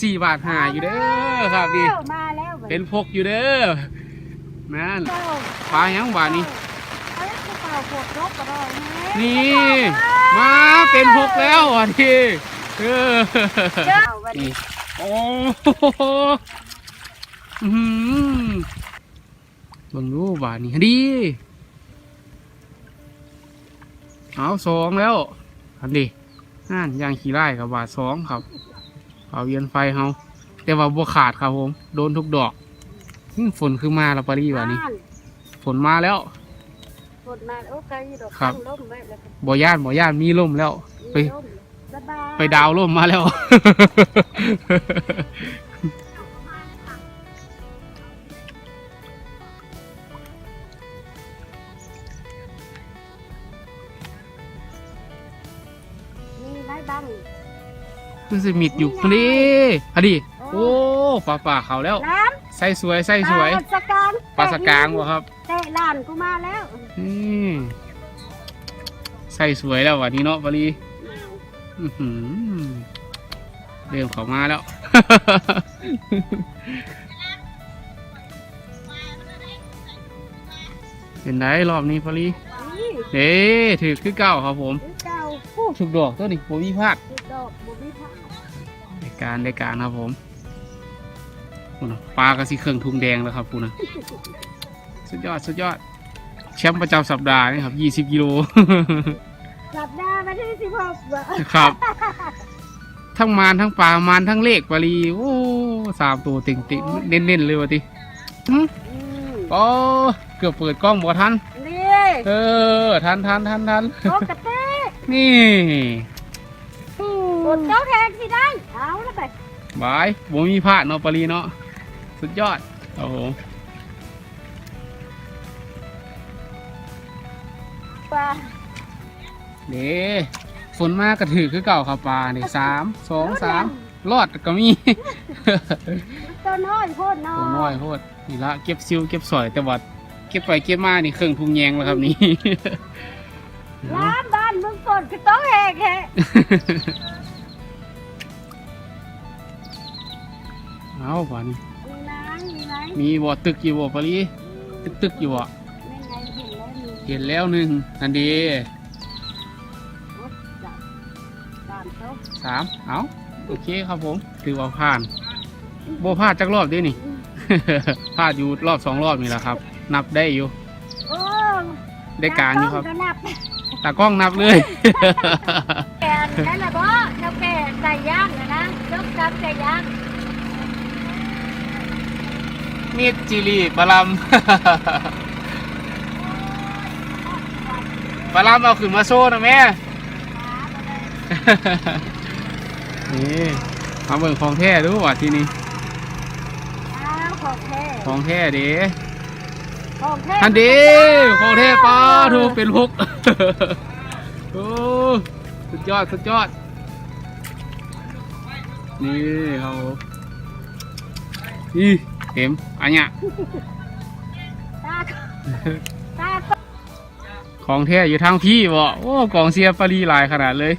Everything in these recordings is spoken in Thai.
สี่บาทหาอยู่เด้อครับนี่มาแล้วเป็นพกอยู่เด้อนั่นเจ้าปลาหยังบาทนี่เอาแล้วกูเป่าขวดรบก็ได้แนี่มาเป็นพกแล้วอะทีเออเจ้าวันนี่นี้โอ้โหอื้อหือเบิ่งดูบาทนี่ดีเอาสองแล้วอันดีนั่นยางขี่ไร่กับบาทสองครับ เอาเวียนไฟเฮาแต่ว่าบัวขาดครับผม โดนทุกดอกอื้อฝนคือมาแล้วปารีบาทนี้ฝนมาแล้วฝนมาโอ้ไกลดอกครับตั้งร่มไว้แล้วก็บ่ย่านบ่ย่านมีล่มแล้ว ไปมีร่มสบายไปดาวล่มมาแล้ว คือสิมิดอยู่นี่อันนี้โอ้ป่าป่าเขาแล้ว น้ใส่สวยใส่ำสวย ปลาสกางปลาสกางวะครับ เตะลานกูมาแล้วนี่ใส่สวยแล้ววันนี้เนาะปารีอื้อหือเริ่มเข้ามาแล้ว เป็นไงรอบนี้ปารีนี่เอ๊ถือคือเก้าครับผม คือเก่า โอ้ถูกดอกตัวนี้ผมมีพลาดคือด อกบุบิพาในการในการครับผมพูนะปลากระสีเครื่องทุงแดงแล้วครับพูนะสุดยอดสุดยอดแชมป์ประจำสัปดาห์นี่ครับยี่สิบ20กิโลสัปดาห์วันที่สิบหกเหรอครับทั้งมารทั้งปลามารทั้งเลขปรีโอ้สามตัวติ่งติเน้นเน้นๆเลยวะติหึอืมโอ้เกือบเปิดกล้องบ่ทันนี่เออทันทันทันทันโต๊ะกระเต้นี่ กดโต๊ะแทนสิได้ เอาแล้วไปบายบ่มีพลาดเนาะปรีเนาะ สุดยอด โอ้โห ปลาเด้ฝนมากกระถือคือเก่าครับปลาเนี่ยสาม สอง สาม รอดก็มีตัวน้อยโคตรน้อตัวน้อยยโพดนี่ละเก็บซิวเก็บสอยแต่ว่าเก็บไปเก็บมานี่เครื่องทุงแยงแล้วครับนี่ร้านบ้านมึงฝนคือโต๊ะแหกแฮะ เอาป่านี่มีไหมมีไหมมีบ่อตึกอยู่บ่ปารีตึกตึกอยู่บ่ไม่ไงเห็นแล้วมีเห็นแล้วหนึ่งอันดีโอ๊ยจับบ้านเขาสามเอาโอเคครับผมถือว่าผ่านโบพลาดจักรอบเด้นี่พลาดอยู่รอบสองรอบนี่แหละครับ นับได้อยู่โอ้ได้การอยู่ครับก็นับตากล้องนับเลยแกนนั่นแหละบ่เจ้าแก่ใส่ย่างนะนะยกจับใส่ย่าง มีดจิรีปลาลำปลาลำเอาขึ้นมาโซ่นะแม่นี่มาเบิ่งของแท้ดูว่าที่นี่อ้าวของแท้ของแท้เด้ของแท้ทันเดีของแท้ป้าถูกเป็นพกโอ้สุดยอดสุดยอด นี่ครับผมนี่ เห็มอันเนี้ยของแท้อยู่ทางพี่บ่โอ้กองเสียปรีหลายขนาดเลย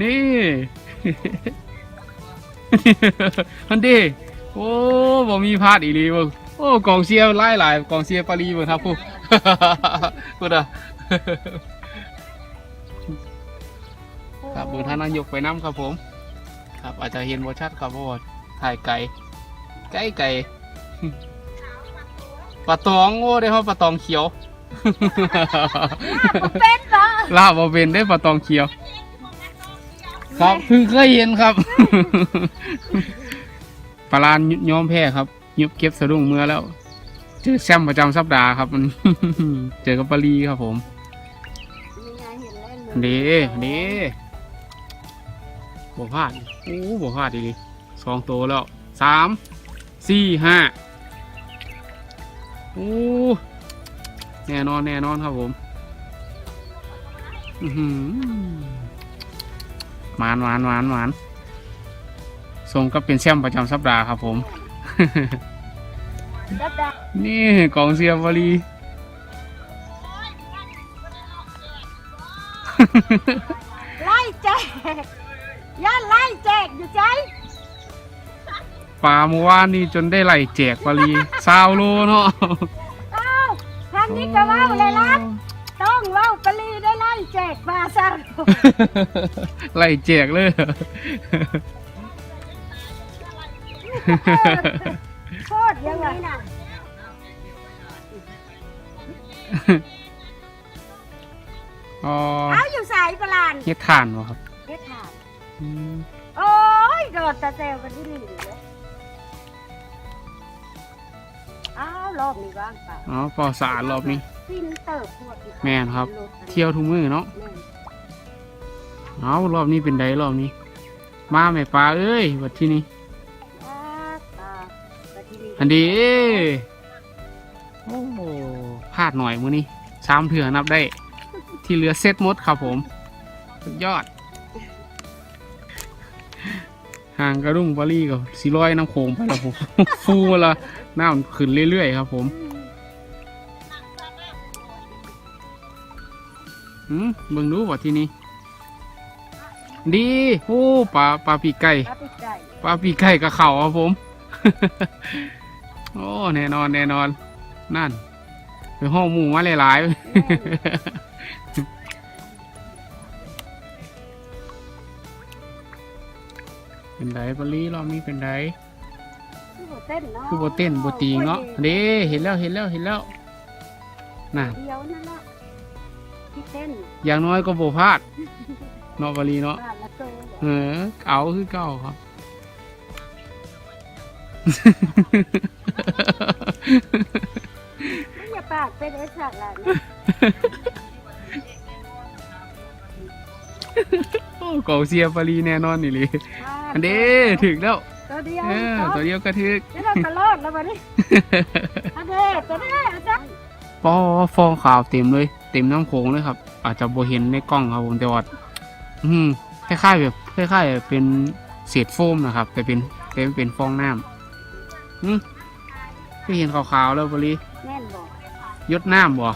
นี่มันดีโอ้บ่มีพลาดอีหลีบ่งโอ้กองเชียร์หลายหลายกองเชียปรีเบิ่งครับผู้พูด่ะครับบิ่งท่านนายกไปน้ำครับผม ครับอาจจะเห็นบ่ชัดครับเพราะว่ ถ่ายไกลไกลไกลปลาตองโอ้ได้เพราะปลาตองเขียวผมเป็นบ่ลาบบ่เป็นได้ปลาตองเขียว ครับเพิ่งเคยเห็นครับปลาลานย้อมแพ้ครับ ยุบเก็บสะดุ้งเมื่อแล้วเจอแซมประจำสัปดาห์ครับมันเจอกับปลาลีครับผมมีไงเห็นแล้วเด้เด้บ่พลาดโอ้บ่พลาดดี สองตัวแล้วสามสี่ห้าโอ้แน่นอนแน่นอนครับผมหือหวานหวานหวานหวานสมก็เป็นแชมป์ประจำสัปดาห์ครับผม นี่กองเชียบรีไล่แจกย่าไล่แจกย ปลาเมื่อวานนี่จนได้ไหลแจกปลีซาวโลเนาะเอ้าทางนี้ก็เว้าเลยล่ะต้องเว้าปลีได้ไล่แจกปลาซะไหลแจกเลยโคตรยังไงน่ะอ๋อเอาอยู่สายประหลานเฮ็ดถ่านวะครับเฮ็ดถามอืมโอ้ยโดดตะเซลกันที่นี่เลย อ้าวรอบนี้ว่างเปล่าอ๋อปอสะอาดรอบนี้ ฟินเติบพวกอีกแม่นครับ เที่ยวทุกมือเนาะแม่นเอารอบนี้เป็นไดรอบนี้ มาแม่ปลาเอ้ยวัดที่นี่อ่าตาแต่ที่นี่อันดีโอ้พลาดหน่อยมือนี้สามเถื่อนับได้ ที่เหลือเซตหมดครับผมสุดยอด ห่างกระดุ้งปารีกับสีร้อยน้ำโขงไปแล้วผมฟูมาละน้ำขึ้นเรื่อยๆครับ ผมอืมเบิ่งดูว่าที่นี่ดีโอ้ปลาปลาปีกไก่ปลาปิดไก่ปลาปีกไก่กับเข่าครับผม โอ้แน่นอนแน่นอน นั่นไปห้องหมูมาหลายๆ เป็นไดปารีรอบนี้เป็นไดคือบ่เต้นเนาะคือโบเต้นโบตีงเนาะเด้เห็นแล้วเห็นแล้วเห็นแล้วน่ะเดียวนั่นละที่เต้นอย่างน้อยก็โบพลาดเนาะปารีเนาะบ้านละโตเออเอาคือเก่าครับไม่อย่าปากเป็นเอสระละนะโอ้เก่าเสียปารีแน่นอนนี่เลย อันเด้ถึกแล้วตัวเดียวเออตัวเดียวก็ถึกนี่เราตลอดแล้วบัดนี้อันเด้ตัวเด้อาจารย์ปอฟองขาวเต็มเลย เต็มน้ำโขงเลยครับ อาจจะโบเห็นในกล้องครับผมแต่ว่าอืมคล้ายๆแบบคล้ายๆเป็นเศษโฟมนะครับ แต่เป็นแต่เป็นฟองน้ำอืมที่เห็นขาวๆแล้วบริแม่นบอกยดน้ำบ่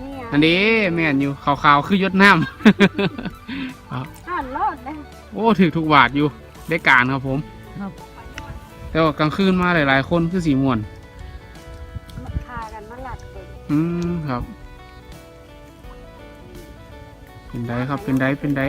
นี่อันนี้แม่นอยู่ขาวๆคือยดน้ำครับอ่านรอดเลยโอ้ถือทุกบาทอยู่ ได้การครับผมครับ แต่ว่ากลางคืนมาหลายๆ คนคือสีม่วนมาพากันมาหลัดเลยอืมครับ เป็นไดครับ เป็นไดเป็นได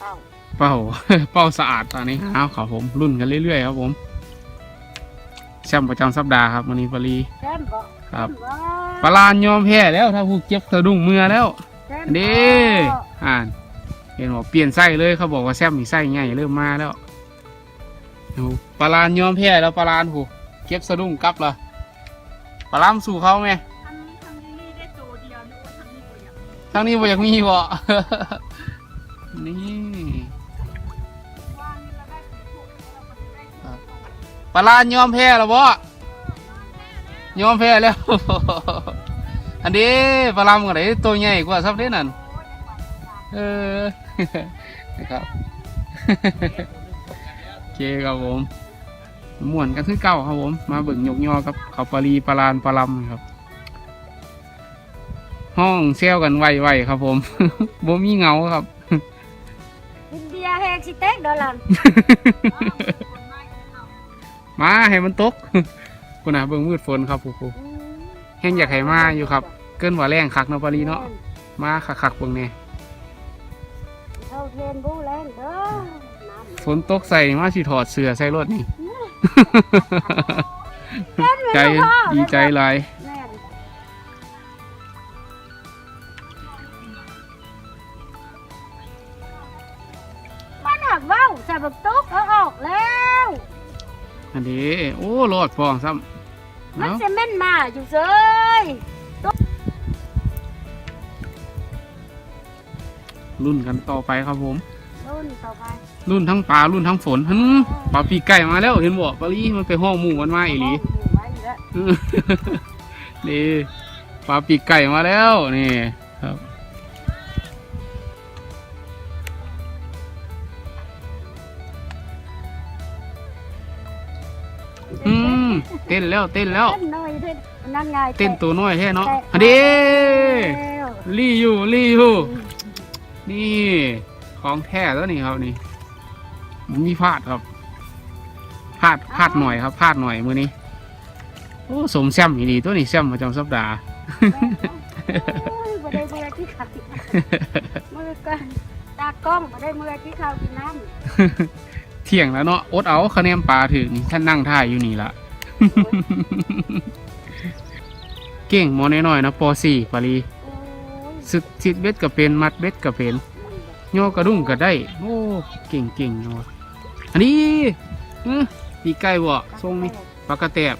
เอ้าเป้า เป้าสะอาดตอนนี้อ้าวครับผมรุ่นกันเรื่อยๆครับผมแชมป์ประจำสัปดาห์ครับวันนี้ปารีแก้มบอกครับแก้มบอกปลานยอมแพ้แล้วถ้าผู้เจ็บสะดุ้งเมือแล้วแก้มเด้ อ่าน เห็นบอกเปลี่ยนไส้เลยเขาบอกว่าแซมมีไส้ใหญ่เริ่มมาแล้วดูปลานยอมแพ้แล้วปลานผู้เก็บสะดุ้งกลับละปลามสู่เขาไหมทำทำนี่ได้ตัวเดียวนึกว่าทำนี่ตัวเดียวทางนี้บ่อยากมีบ่นี่ว่างนี่เราได้สี่พวกเราก็ได้ปลานยอมแพ้แล้วบ่ยอมแพ้แล้ว อันนี้ปลามกันไหนตัวใหญ่กว่าซับเด้นั่นเออ นะครับโอเคครับผมม่วนกันคือเก่าครับผม มาเบิ่งยกยอกับ เขาปลารีปลาลานปลาลำครับ ห้องเซลกันไวๆครับผมบ่มีเหงาครับกินเบียร์แฮกสิเต็กดอลลันมาให้มันตกคุณน่ะเบิ่งมืดฝนครับผู้ผู้แห้งอยากให้มาอยู่ครับ เกินว่าแรงคักเนาะปารีเนาะมาคักๆเบิ่งแหน่เข้า เทรนบูแลนเด้อน้ำฝนตกใส่มาสิถอดเสื้อใส่รถนี่ ใจดีใจหลายแม่นมันหักเว้าใส่บักตุ๊กเอาออกแล้ว อันนี้โอ้รอดฟองซ้ำมันเนาะจะแม่นมาอยู่เซย รุ่นกันต่อไปครับผม รุ่นต่อไปรุ่นทั้งปลารุ่นทั้งฝนหึปลาปีกไก่มาแล้วเห็นบ่ปลาลีมันไปห้องหมู่มันมาอีหลีห้งอยู่ไว้อยู่แล้วนี่ปลาปีกไก่มาแล้วนี่ครับ อืมเต้นแล้วเต้นแล้ว เต้นหน่อยเต้นนั่นไงเต้นตัวน้อยแท้เนาะแตอันนี้แล้วลี่อยู่ลี่อยู่ นี่ขของแท้แล้วนี่ครับนี่มันมีพลาดครับพลาดพลาดหน่อยครับพลาดหน่อยมือนี้โอ้สมแซมอีดีตัวนี้แซมประจำสัปดาห์โอ้ยบ่ได้เมื่อที่ขับมือกันตากล้องบ่ได้เมื่อที่ข้าวกินน้ำเที่ยงแล้วเนาะอดเอาคะแนนปลาถึงนี่ท่านนั่งท่ายอยู่นี่ละเก่งหมอน้อยๆนะป .4 ปารีโอ้ย สึกสิดเบ็ดก็เป็นมัดเบ็ดก็เป็นโยกระดุ้งก็ได้ โอ้เก่งเก่งเนาะอันนี้อื้อปีใกล้บ่ทรงนี่ปลากระแตบ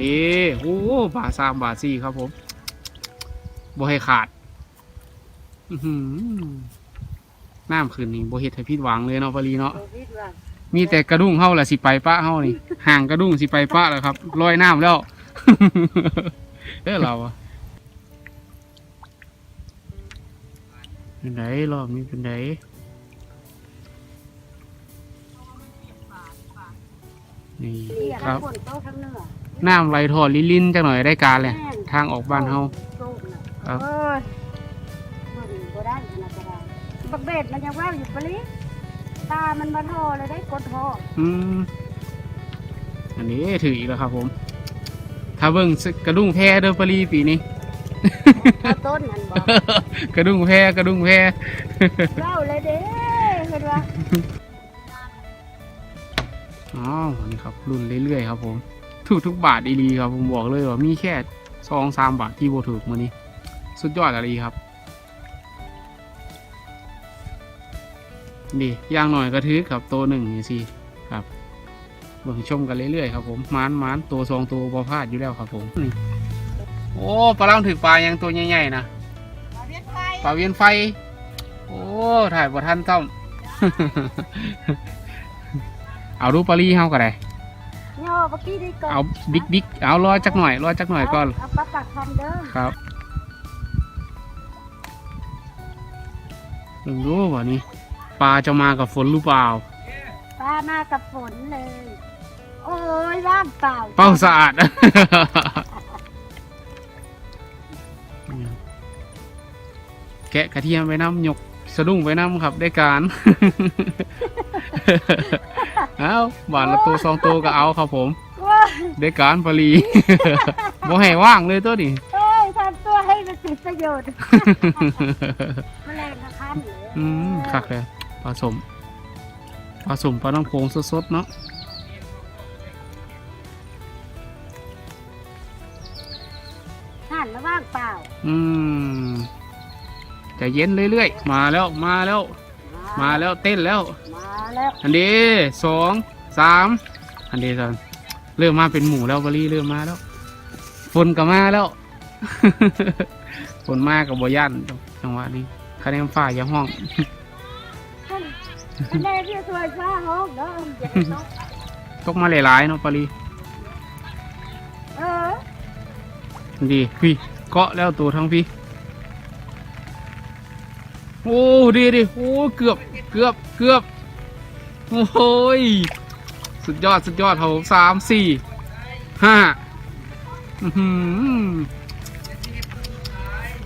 นี่โอ้บาทสามบาทสี่ครับผมบ่ให้ขาดอื้อหือน้ำคืนนี้บ่เฮ็ดให้ผิดหวังเลยเนาะปารีเนาะโอ้ยว่ามีแต่กระดุ้งเฮาแหละสิไปปะเฮานี่ห่างกระดุ้งสิไปปะแล้วครับลอยน้ำแล้วเด้อเราอะ เป็นไดรอบนี้เป็นไดนี่เรียกครับคนโตทั้งเหนือน้ำไหลทอลิลินจังหน่อยได้การเลยทางออกบ้านเฮาโตน่ะครับเอ้ยบ่ดีบ่ได้ขนาดก็ได้บักเบ็ดมันยังว่าอยู่ปะลิตามันบ่ทอเลยได้กดทออืมอันนี้ถืออีกแล้วครับผม ถ้าเบิ่งสึกกระดุ้งแพ้เด้อปรีปีนี้ เอาต้นมันบอกกระดุ้งแพ้กระดุ้งแพ้เล่าเลยเด้เห็นว่าอ๋อนี่ครับ รุ่นเรื่อยๆครับ ผมถูกทุกบาทดีๆครับ ผมบอกเลยว่ามีแค่สองสามบาทที่โบถูกมานี้ สุดยอดอะไรครับนี่อย่างหน่อยก็ถือครับตัวหนึ่งนี่สิครับเบิ่งชมกันเรื่อยๆครับผมมานมานตัวสองตัวบอพลาดอยู่แล้วครับผมนี่ โอ้ปลาล่างถือปลายังตัวใหญ่ๆนะปลาเวียนไฟโอ้ถ่ายบ่ทันต้อมเอารูปปลาลีเฮาก็ได้ย่อเมื่อกี้ได้ก่อนเอาบิ๊กบิ๊กเอารอจักหน่อยรอจักหน่อยก่อนเอาปลาปักทำเด้อครับลองดูว่านี่ปลาจะมากับฝนหรือเปล่าปลามากับฝนเลย โอ้ยว่างเปล่า เป้าสะอาด กะกระเทียมไว้น้ำหยกสะดุ้งไว้น้ำครับได้การ เอาบาทละตัวสองตัวก็เอาครับผมว้ายได้การพอลีบ่ให้ว่างเลยตัวนี้เอ้ยทำตัวให้มันเป็นประโยชน์แมลงกระคันเลยอืมคักเลยผสมผสมปลาน้ำโพงสดๆเนาะ เย็นเรื่อยๆ มาแล้วมาแล้ว มาแล้วเต้นแล้ว มาแล้วอันเดีสองสามอันเดีสองเริ่มมาเป็นหมูแล้วบรีเริ่มมาแล้ว ฝนก็มาแล้ว ฝนมากับบย่านจังหวะนี้คะแนนฝ่ายอย่าห้องอันแรกที่สวยฟ้าห้องเด้ออย่าให้ตกตกมาหลายๆเนาะปรีเอออันดีพี่เกาะแล้วตัวทั้งพี่ โอ้ดีดิโอ้เกือบเกือบเกือบโอ้ยสุดยอดสุดยอดครับผมสามสี่ห้าอื้อหือ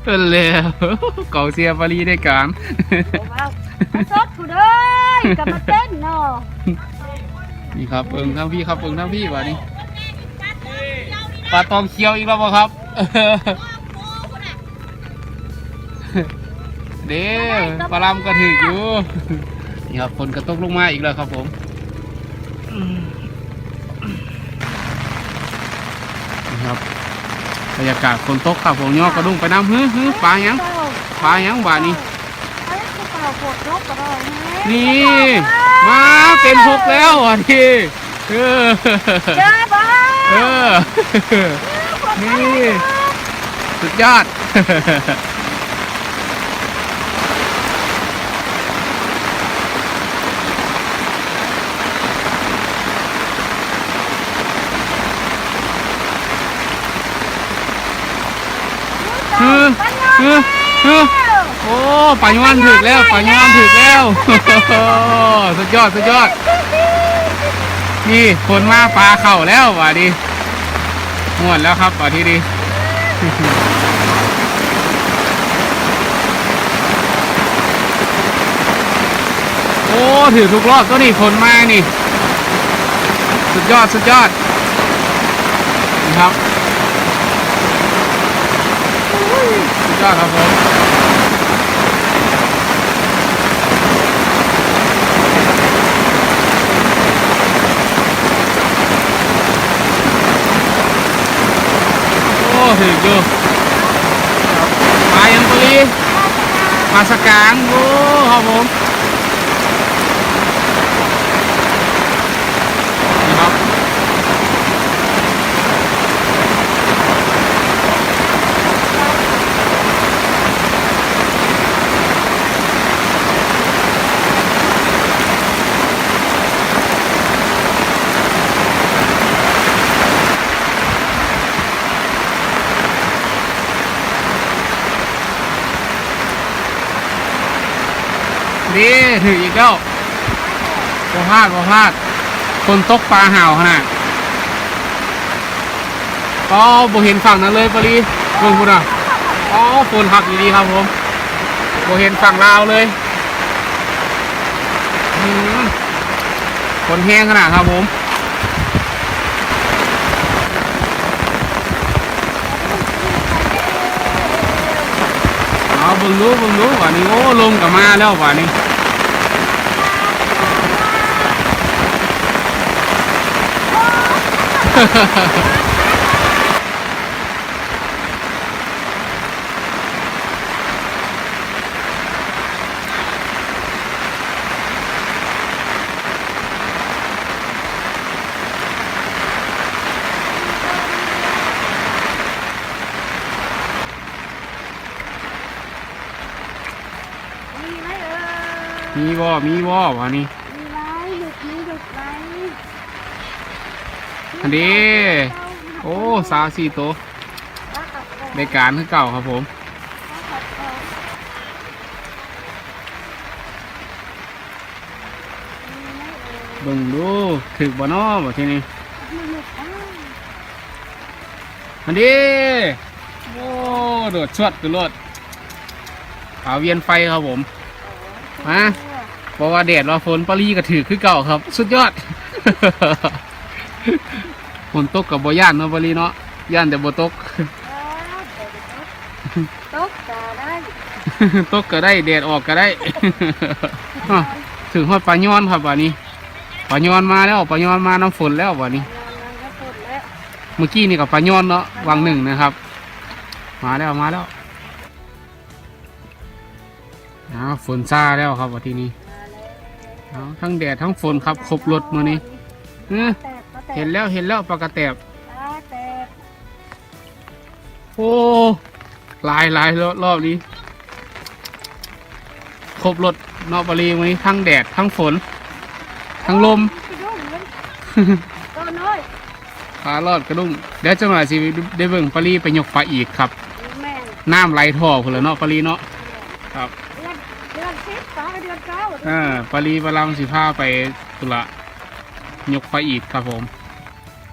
เออแล้วเก่าเสียปารีได้การผมเอามาซดกูเด้ยกลับมาเต้นเนาะนี่ครับเอิงทั้งพี่ครับเอิงทั้งพี่วะนี่ปลาตองเคียวอีกแล้วบ่ครับ เด้อปลาลำก็ถึกอยู่ นี่ครับฝนกระตกลงมาอีกแล้วครับผมนี่ครับบรรยากาศฝนตกครับผมย่อกระดุ้งไปน้ำฮึฮึปลาหยังปลาหยังบาดนี้เอ้ยกูเปล่าปวดรกก็ได้แฮะนี่มาเป็นหกแล้วอะทีเออเจอบ้าเออนี่สุดยอด เออเออเออโอ้ป่ายวันถึกแล้วป่ายวันถึกแล้วสุดยอดสุดยอด นี่คนมาปลาเข่าแล้วว่ะดิงวดแล้วครับว่ะทีดีโอถือทุกรอบตัวนี้ฝนมานี่ สุดยอดสุดยอดนะครับ สุดยอดครับผมโอ้ถืออยู่มายังปรีมาสกางโอ้ครับผม ถืออีกแล้วบ่พลาดบ่พลาด คนตกปลาห่าวขนาดก็บ่เห็นฝั่งนั้นเลยปรีเบิ่งพุ่นอะอ๋อฝนหักดีครับผมบ่เห็นฝั่งลาวเลยอืมฝนแห้งขนาดครับผมเอาบิ่งดูเบิ่งดูว่านี้โอ้ลงกับมาแล้วว่านี้ มีไหมเอ่ยมีบ่มีบ่ว่านี้ มีไหมหยุดมีหยุดไหม อันนี้โอ้สาวสี่ตัวในการคือเก่าครับผมบิ่งดูถึกบ่นอบทีนี้อันนี้โอ้โดดชวดกันรถขาวเวียนไฟครับผมมาบอกว่าแดดว่าฝนปรีก็ถือคือเก่าครับ สุดยอด ฝนตกกับบ่ย่านเนาะปรีเนาะย่านแต่บ่ตก ตกตาได้ตกก็ได้แดดออกก็ได้ อ้าวถึงฮอดปลาย้อนครับวันนี้ปลาย้อนมาแล้วปลาย้อนมาน้ำฝนแล้ววันนี้ นอนก็ปวดแล้วเมื่อกี้นี่กับปลาย้อนเนาะวังหนึ่งนะครับ มาแล้วมาแล้วอ้าวฝนซาแล้วครับวันที่นี้เอาทั้งแดดทั้งฝนครับครบรถมื้อนี้เอ้อแตกก็แตก เห็นแล้วเห็นแล้วปลากระแตบตาแตกโอ้หลายหลายรอบรอบนี้ ครบรถเนอกบรีวันนี้ทั้งแดดทั้งฝน ทั้งลมไปยุ่งเลยตัวน้อยปลารอดกระดุ้งเดี๋ยวจังหวะสิได้เบิ่งปลาลีไปยกปลาอีกครับแม่นน้ำไหลท่อพุ่นละเนาะปลาลีเนาะครับเดือนเดือนสิบสองเดือนเก้าอ่าปลาลีปลาลำสิพาไปตุละยกปลาอีกครับผม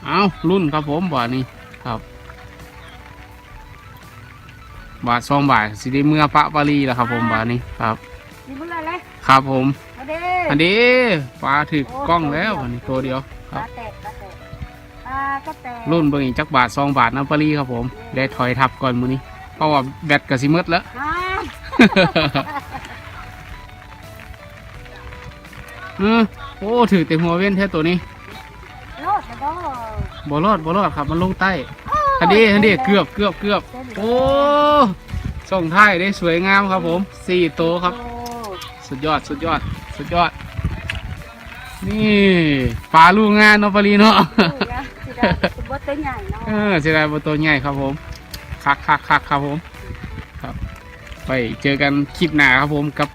เอารุ่นครับผมบาทนี้ครับ บาทสองบาทสิได้เมื่อปะปลาลีแล้วครับ ผมบาทนี้ครับมีเมื่อไรเลยครับผม มาเด้อันนี้ปลาถือกล้องแล้วอันนี้ตัวเดียวครัตาบแตกตาแตกตาก็แตกรุ่นเบิ่งอีกจักบาทสองบาทนะปลาลีครับผมได้ถอยทับก่อนมือนี้เพราะว่าแบตกระสิหมืดแล้วฮ่าเออโอ้ถือเต็มหัวเว้นแท้ตัวนี้โลดแล้วก็ บ่รอดบ่รอดครับ มันลงใต้อันนี้อันนี้เกือบเกือบเกือบโอ้ส่งท้ายได้สวยงามครับผมสี่โตวครับโอ้สุดยอดสุดยอด สุดยอด นี่ปลาลูกงานเนาะปลาลีเนาะยสิได้สิบ่ตัวใหญ่เนาะเออเสียดายบตัวใหญ่ครับผมคักคักคักครับผม ครับ ไปเจอกันคลิปหน้าครับผมกับ